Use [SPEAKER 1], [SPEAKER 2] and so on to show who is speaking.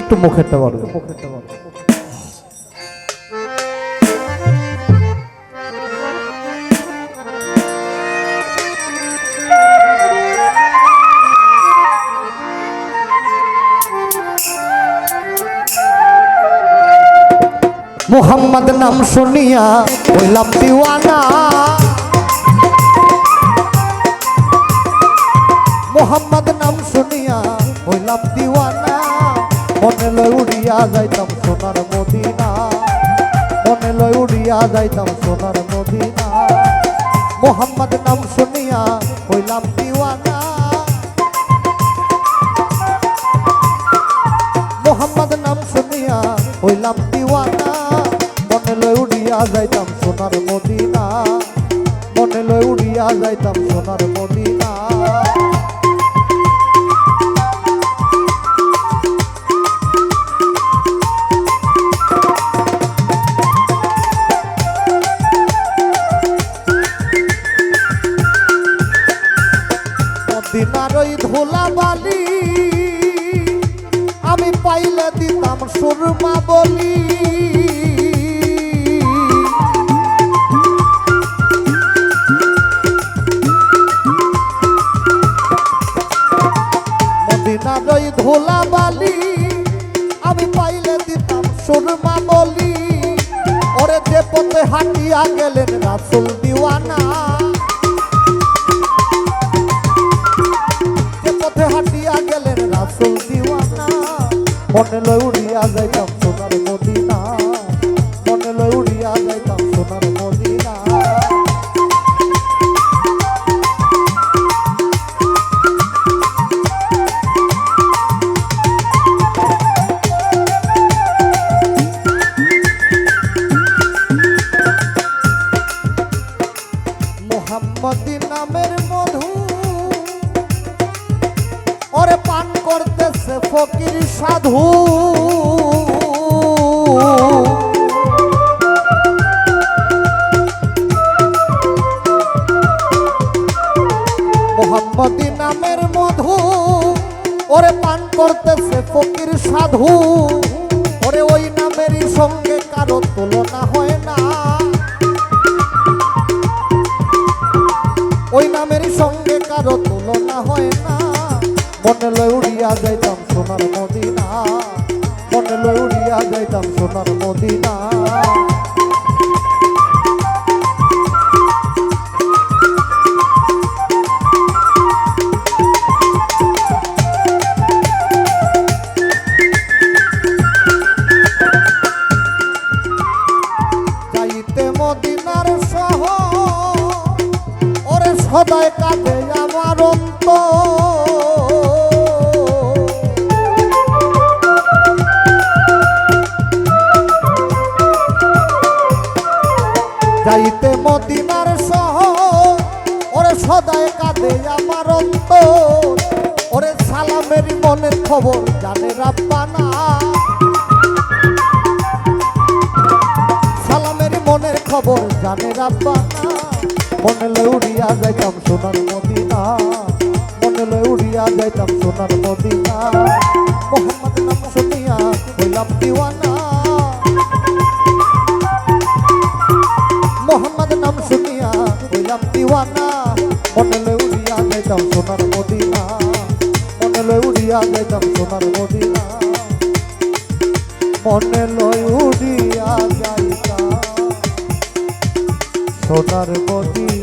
[SPEAKER 1] একটু মুখেরটা বলো। মুখেরটা মোহাম্মদ নাম শুনিয়া হইলাম দিওয়ানা উড়িয়া যাইতাম সোনার মদিনা। মনে লয় উড়িয়া যাইতাম সোনার মদিনা। মোহাম্মদ নাম শুনিয়া হইলাম দিওয়ানা। মোহাম্মদ নাম শুনিয়া হইলাম দিওয়ানা। মনে লয় উড়িয়া যাইতাম সোনার মদিনা। মনে লয় উড়িয়া যাইতাম সোনার মদিনা। মদিনার ওই ধুলা বালি আমি পাইলে দিতাম সুরমা বলি। মদিনার ওই ধুলা বালি আমি পাইলে দিতাম সুরমা বলি। ওরে যে পথে হাঁটিয়া গেলেন রাসুল দিওয়ানা। পথে হাঁটিয়া গেলেন রাসুল দিওয়ানা। মনে লয় উড়িয়া যাইতাম সোনার মদিনা। মনে লয় উড়িয়া যাইতাম সোনার মদিনা। মোহাম্মদী নামের ফকির সাধু। মোহাম্মদী নামের মধু, ওরে পান করতেছে ফকির সাধু। ওরে ওই নামেরই সঙ্গে কারও তুলনা হয় উড়িয়া যাইতাম সোনার মদিনা। সদায় কাঁদে যাইতে মদিনার সহ ওরে সদায় কাঁদে আমার ওরে সালামের মনের খবর জানে রাব্বানা। সালামের মনের খবর জানে রাব্বানা। মনে লয় উড়িয়া যাইতাম সোনার মদিনা। মনে লয় উড়িয়া যাইতাম সোনার মদিনা। মোহাম্মদ নাম শুনিয়া হইলাম দিওয়ানা। যাইতাম সোনার মদিনা। মনে লয় উড়িয়া যাইতাম সোনার মদিনা। মনে লয় উড়িয়া যাইতাম সোনার মদিনা।